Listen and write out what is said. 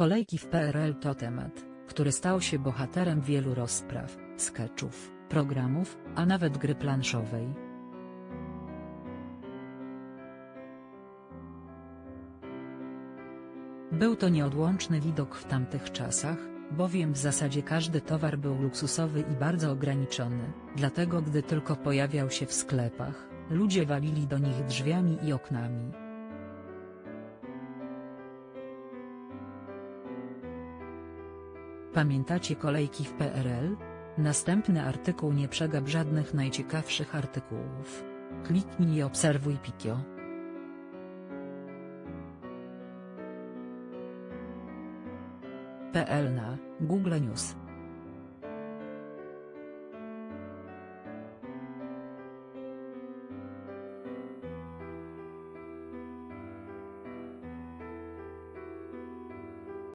Kolejki w PRL to temat, który stał się bohaterem wielu rozpraw, sketchów, programów, a nawet gry planszowej. Był to nieodłączny widok w tamtych czasach, bowiem w zasadzie każdy towar był luksusowy i bardzo ograniczony, dlatego gdy tylko pojawiał się w sklepach, ludzie walili do nich drzwiami i oknami. Pamiętacie kolejki w PRL? Następny artykuł nie przegap żadnych najciekawszych artykułów. Kliknij i obserwuj Pikio. PL na Google News